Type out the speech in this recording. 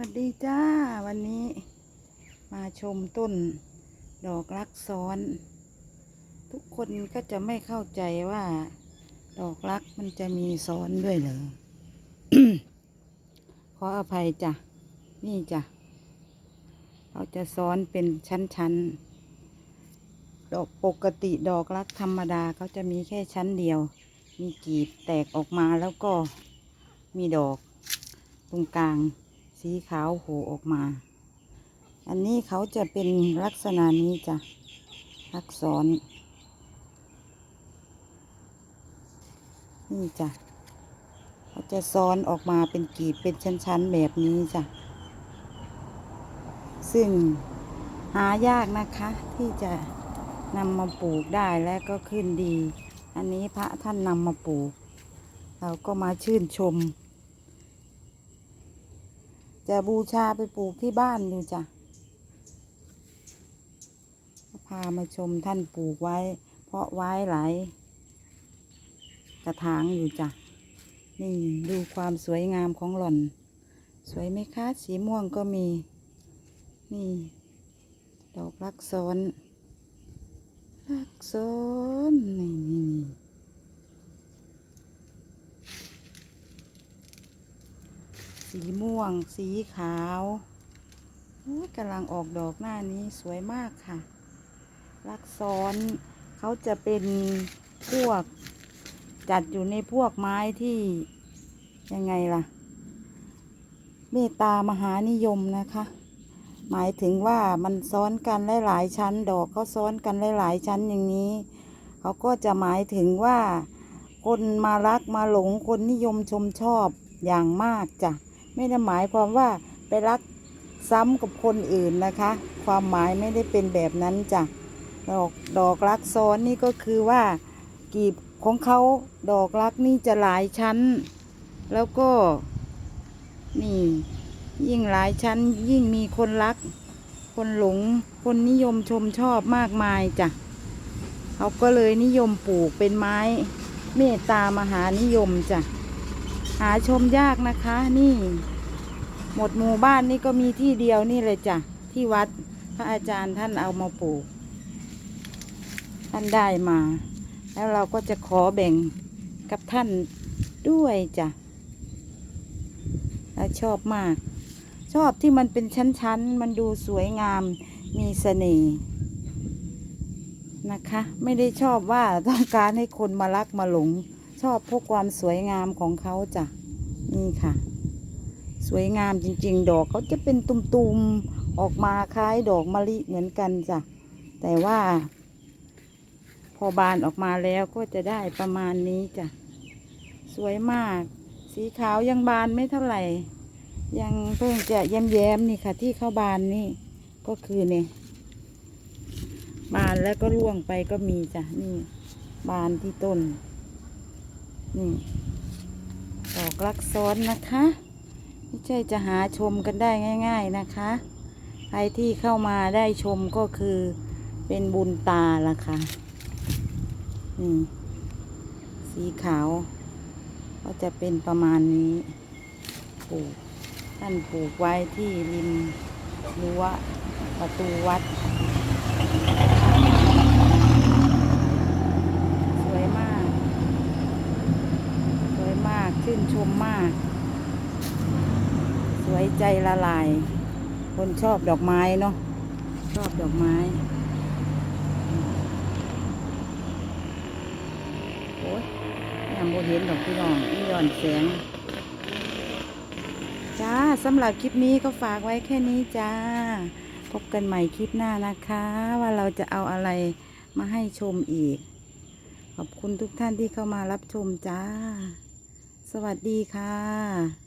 วัสดีจ้า วันนี้มาชมต้นดอกรักซ้อน ทุกคนก็จะไม่เข้าใจว่า ดอกรักมันจะมีซ้อนด้วยเหรอขออภัยจ้ะ นี่จ้ะเราจะซ้อนเป็นชั้นๆ ดอกปกติดอกรักธรรมดาเขาจะมีแค่ชั้นเดียว มีกีบแตกออกมาแล้วก็มีดอกตรงกลาง สีขาวโผล่ออกมา อันนี้เขาจะเป็นลักษณะนี้จ้ะลักษรนี่จ้ะเขาจะซ้อนออกมาเป็นกีบเป็นชั้นๆแบบนี้จ้ะ ซึ่งหายากนะคะ ที่จะนำมาปลูกได้และก็ขึ้นดี อันนี้พระท่านนำมาปลูก เราก็มาชื่นชม จะบูชาไปปลูกที่บ้านอยู่จ้ะพามาชมท่านปลูกไว้ เพราะไว้หลายกระถางอยู่จ้ะ นี่ดูความสวยงามของหล่อน สวยไหมคะ สีม่วงก็มี นี่ ดอกรักซ้อนรักซ้อนนี่นี่ สีม่วง สีขาวกำลังออกดอกหน้านี้สวยมากค่ะ ลักซ้อนเขาจะเป็นพวกจัดอยู่ในพวกไม้ที่ยังไงล่ะ เมตตามหานิยมนะคะ หมายถึงว่ามันซ้อนกันหลายๆชั้น ดอกเขาซ้อนกันหลายๆชั้นอย่างนี้ เขาก็จะหมายถึงว่า คนมารักมาหลงคนนิยมชมชอบอย่างมากจ้ะ ไม่ได้หมายความว่าไปรักซ้ำกับคนอื่นนะคะ ความหมายไม่ได้เป็นแบบนั้นจ้ะดอกดอกรักซ้อนนี่ก็คือว่ากีบของเขาดอกรักนี่จะหลายชั้น แล้วก็นี่ยิ่งหลายชั้นยิ่งมีคนรัก คนหลง คนนิยมชมชอบมากมายจ้ะเขาก็เลยนิยมปลูกเป็นไม้ เมตตามหานิยมจ้ะ หาชมยากนะคะนี่ หมดหมู่บ้านนี่ก็มีที่เดียวนี่เลยจ้ะ ที่วัดพระอาจารย์ท่านเอามาปลูก ท่านได้มา แล้วเราก็จะขอแบ่งกับท่านด้วยจ้ะและชอบมาก ชอบที่มันเป็นชั้นๆ มันดูสวยงามมีเสน่ห์นะคะ ไม่ได้ชอบว่าต้องการให้คนมารักมาหลง ชอบพวกความสวยงามของเขาจ้ะนี่ค่ะ สวยงามจริง ๆ ดอกเขาจะเป็นตุ่มๆออกมาคล้ายดอกมะลิเหมือนกันจ้ะแต่ว่า พอบานออกมาแล้วก็จะได้ประมาณนี้จ้ะสวยมาก สีขาวยังบานไม่เท่าไหร่ ยังเพิ่งจะแย้มๆนี่ค่ะ ที่เข้าบานนี่ก็คือเนี่ยบานแล้วก็ร่วงไปก็มีจ้ะนี่ บานที่ต้น นี่ดอกลักซ้อนนะคะไม่ใช่จะหาชมกันได้ง่าย ๆนะคะ ใครที่เข้ามาได้ชมก็คือเป็นบุญตาละค่ะนี่สีขาว ก็จะเป็นประมาณนี้ปลูกท่านปลูกไว้ที่ริมรั้วประตูวัด สวยมาก สวยมาก ชมมาก สวยใจละลาย คนชอบดอกไม้เนาะชอบดอกไม้โอ้ยยังโบเห็นดอกพี่น้องนี่ย้อนแสง จ้าสำหรับคลิปนี้ก็ฝากไว้แค่นี้จ้า พบกันใหม่คลิปหน้านะคะ ว่าเราจะเอาอะไรมาให้ชมอีก ขอบคุณทุกท่านที่เข้ามารับชมจ้า สวัสดีค่ะ